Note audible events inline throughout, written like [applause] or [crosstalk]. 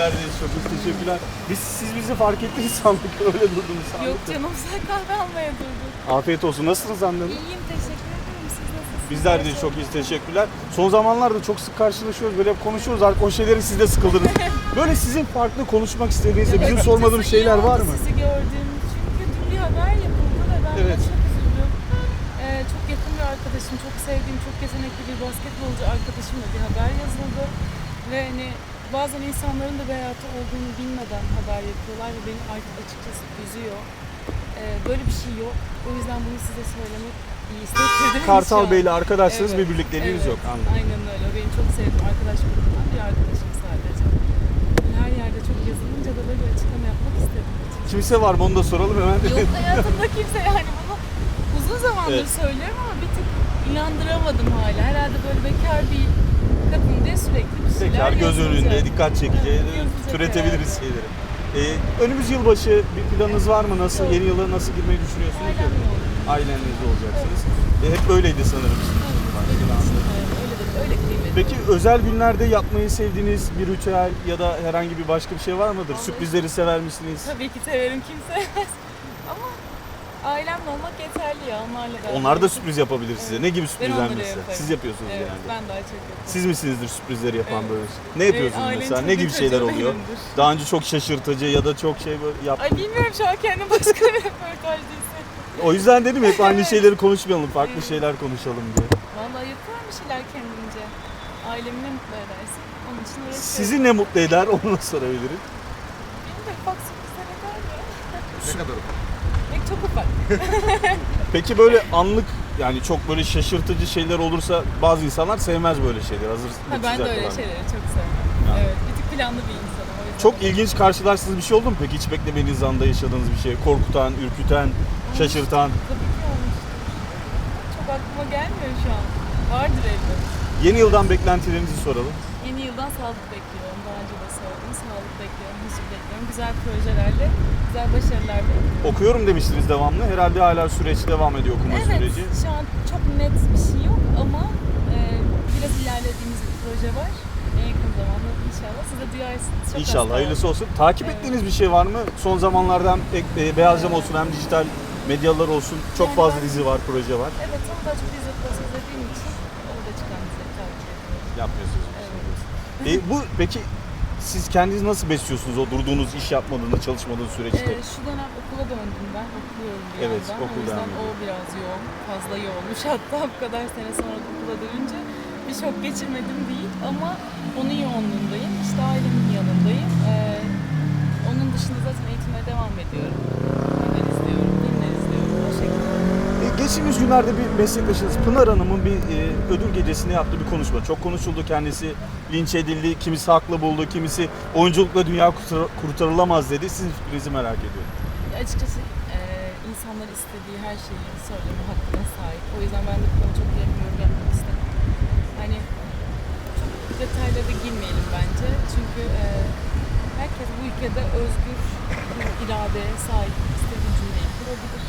Bizlerdeyiz. Çok teşekkürler. Biz siz bizi fark ettiniz sandık. [laughs] Öyle durdunuz sandık. Yok canım sen kahve almaya durdun. Afiyet olsun. Nasılsınız Hanım? İyiyim teşekkür ederim. Siz nasılsınız? Bizler de çok iyi. Teşekkürler. Son zamanlarda çok sık karşılaşıyoruz. Böyle hep konuşuyoruz. Artık o şeyleri siz de sıkıldınız. [laughs] Böyle sizin farklı konuşmak istediğiniz de bizim Evet, sormadığım açıkçası şeyler var mı? Sizi gördüğüm çünkü dün bir haber yapıldı ve ben Evet. çok üzüldüm. Ee, çok yakın bir arkadaşım, çok sevdiğim, çok yetenekli bir basketbolcu arkadaşımla bir haber yazıldı. Ve hani bazen insanların da bir hayatı olduğunu bilmeden haber yapıyorlar ve beni artık açıkçası üzüyor. Ee, böyle bir şey yok. O yüzden bunu size söylemek iyi hissettirdi. beni Kartal. Bey'le arkadaşsınız, Evet, bir birlikteliğiniz evet, yok. Anladım. Aynen öyle. O Benim çok sevdiğim arkadaş grubundan bir arkadaşım sadece. Her yerde çok yazılınca da böyle bir açıklama yapmak istedim. Kimse var mı onu da soralım hemen. Yok hayatımda kimse yani bunu uzun zamandır Evet. söylüyorum ama bir tık inandıramadım hala. Herhalde böyle bekar bir kadın diye sürekli bir Tekrar göz önünde dikkat çekici türetebiliriz şeyleri. Ee, önümüz yılbaşı bir planınız var mı? Nasıl yeni yıla nasıl girmeyi düşünüyorsunuz? Ailenizle olacaksınız. E, hep böyleydi sanırım. Peki özel günlerde yapmayı sevdiğiniz bir ritüel ya da herhangi bir başka bir şey var mıdır? Sürprizleri sever misiniz? Tabii ki severim kimse. [laughs] Ama ailemle olmak yeterli ya onlarla beraber. Onlar da sürpriz yapabilir size. Evet. Ne gibi sürprizler mesela? Siz yapıyorsunuz Evet genelde. ben daha çok yaparım. Siz misinizdir sürprizleri yapan Evet. böyle? Ne yapıyorsunuz ailenin mesela? Ne gibi şeyler oluyor? benimdir. Daha önce çok şaşırtıcı ya da çok şey böyle yap. Ay bilmiyorum şu an kendim başka bir röportajda. O yüzden dedim hep aynı [laughs] Evet. şeyleri konuşmayalım, farklı Evet. şeyler konuşalım diye. Vallahi yapıyorum bir şeyler kendimce. Ailemi ne mutlu edersin. Onun için uğraşıyorum. Sizi ne mutlu eder onu da sorabilirim. Benim de ufak mi? Ne kadar ufak? Pek çok ufak. [laughs] Peki böyle anlık yani çok böyle şaşırtıcı şeyler olursa bazı insanlar sevmez böyle şeyler. Hazır Ha, ben de öyle şeyleri çok sevmem. Ya. Evet, bir tık planlı bir insanım. O yüzden Çok ilginç karşılaştığınız bir şey oldu mu peki? Hiç beklemediğiniz anda yaşadığınız bir şey. Korkutan, ürküten, şaşırtan. Tabii ki olmuştur. Çok aklıma gelmiyor şu an. Vardır elbet. Yeni yıldan beklentilerinizi soralım. Yıldan sağlık bekliyorum. Daha önce de söyledim. Sağlık bekliyorum, huzur bekliyorum. Güzel projelerle, güzel başarılar bekliyorum. Okuyorum demiştiniz devamlı. Herhalde hala süreç devam ediyor okuma Evet, süreci. şu an çok net bir şey yok ama e, biraz ilerlediğimiz bir proje var. En yakın zamanda inşallah siz de duyarsınız. Çok İnşallah hayırlısı olsun. Takip Evet. ettiğiniz bir şey var mı? Son zamanlarda hem e, Beyaz Cam olsun hem dijital medyalar olsun. Çok Yani fazla ben- dizi var, proje var. Evet ama daha çok dizi klasik izlediğim için orada çıkan dizileri takip ediyorum. Yapmıyorsunuz. Evet. E, bu peki siz kendiniz nasıl besliyorsunuz o durduğunuz iş yapmadığınız, çalışmadığınız süreçte? Ee, şu dönem okula döndüm ben. Okuyorum bir Evet, yandan. okul o yüzden devam o biraz yoğun. Fazla yoğunmuş. [laughs] Hatta bu kadar sene sonra da okula dönünce bir şok geçirmedim değil ama onun yoğunluğundayım. İşte ailemin yanındayım. Ee, onun dışında zaten eğitime devam ediyorum. Filmler Geçtiğimiz günlerde bir meslektaşınız Pınar Hanım'ın bir e, ödül gecesinde yaptığı bir konuşma. Çok konuşuldu kendisi linç edildi, kimisi haklı buldu, kimisi oyunculukla dünya kurtar- kurtarılamaz dedi. Sizin fikrinizi merak ediyorum. Açıkçası e, insanlar istediği her şeyi söyleme hakkına sahip. O yüzden ben de bu konuda çok derin yorum yapmak istemem. Hani çok detaylara girmeyelim bence. Çünkü e, herkes bu ülkede özgür bir iradeye sahip. istediği cümleyi kurabilir.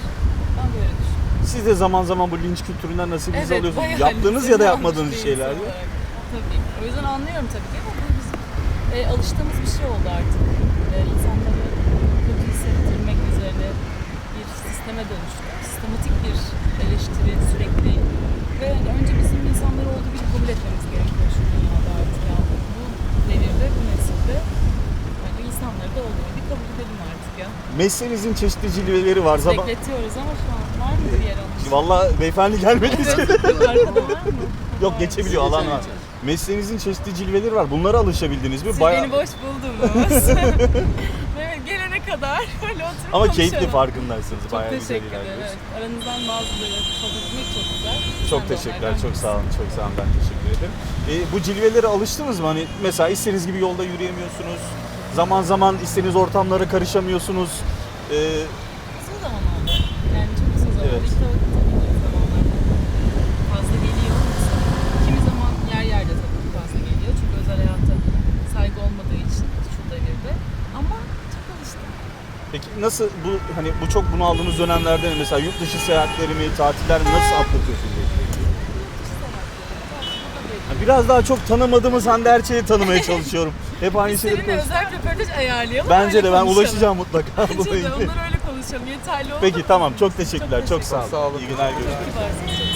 Ben böyle düşünüyorum. Siz de zaman zaman bu linç kültüründen nasibinizi alıyorsunuz. bayağı Yaptığınız ya da almış yapmadığınız bir şeyler. olarak. Tabii. O yüzden anlıyorum tabii ki ama bu bizim e, alıştığımız bir şey oldu artık. E, insanları kötü hissettirmek üzerine bir sisteme dönüştü. Sistematik bir eleştiri sürekli ve hani önce bizim insanları olduğu gibi kabul etmemiz gerekiyor şu dünyada artık yani bu devirde, bu nesilde yani insanları da olduğu gibi kabul edelim Mesleğinizin çeşitli cilveleri var. Zaman... Bekletiyoruz ama şu an var mı bir yer almış? Valla beyefendi gelmedi. Arkada var mı? Yok geçebiliyor alan var. Mesleğinizin çeşitli cilveleri var. Bunlara alışabildiniz mi? Siz Bayağı... beni boş buldunuz. [laughs] evet, gelene kadar böyle oturup Ama keyifli konuşalım. farkındaysanız Çok bayağı güzel teşekkür ederim. ilerliyoruz. Evet. Aranızdan bazıları çok güzel. Çok Sen de teşekkürler, onlardan çok sağ olun, çok sağ olun. Ben teşekkür ederim. E, bu cilvelere alıştınız mı? Hani mesela istediğiniz gibi yolda yürüyemiyorsunuz. Zaman zaman istediğiniz ortamlara karışamıyorsunuz. E, Uzun zaman oldu. Yani çok uzun zaman Evet. oldu. İşte o tabii ki zamanlarda fazla geliyor. Kimi zaman yer yerde tabii ki fazla geliyor. Çünkü özel hayata saygı olmadığı için şu devirde. Ama çok alıştım. peki nasıl bu hani bu çok bunu aldığınız dönemlerde mesela yurt dışı nasıl atlatıyorsunuz? Seyahatleri, bu da belli. Hani biraz daha çok tanımadığımız Hande Erçel'i tanımaya [laughs] çalışıyorum. Hep aynı Biz şeyleri seninle konuşuyoruz. özel röportaj ayarlayalım. Bence öyle de ben konuşalım. ulaşacağım mutlaka. Bence bununla de ilgili. onları öyle konuşalım. Yeterli oldu. Peki tamam çok teşekkürler. Çok, teşekkür sağ olun. Sağ olun. İyi günler görüşürüz. Kibarsınız.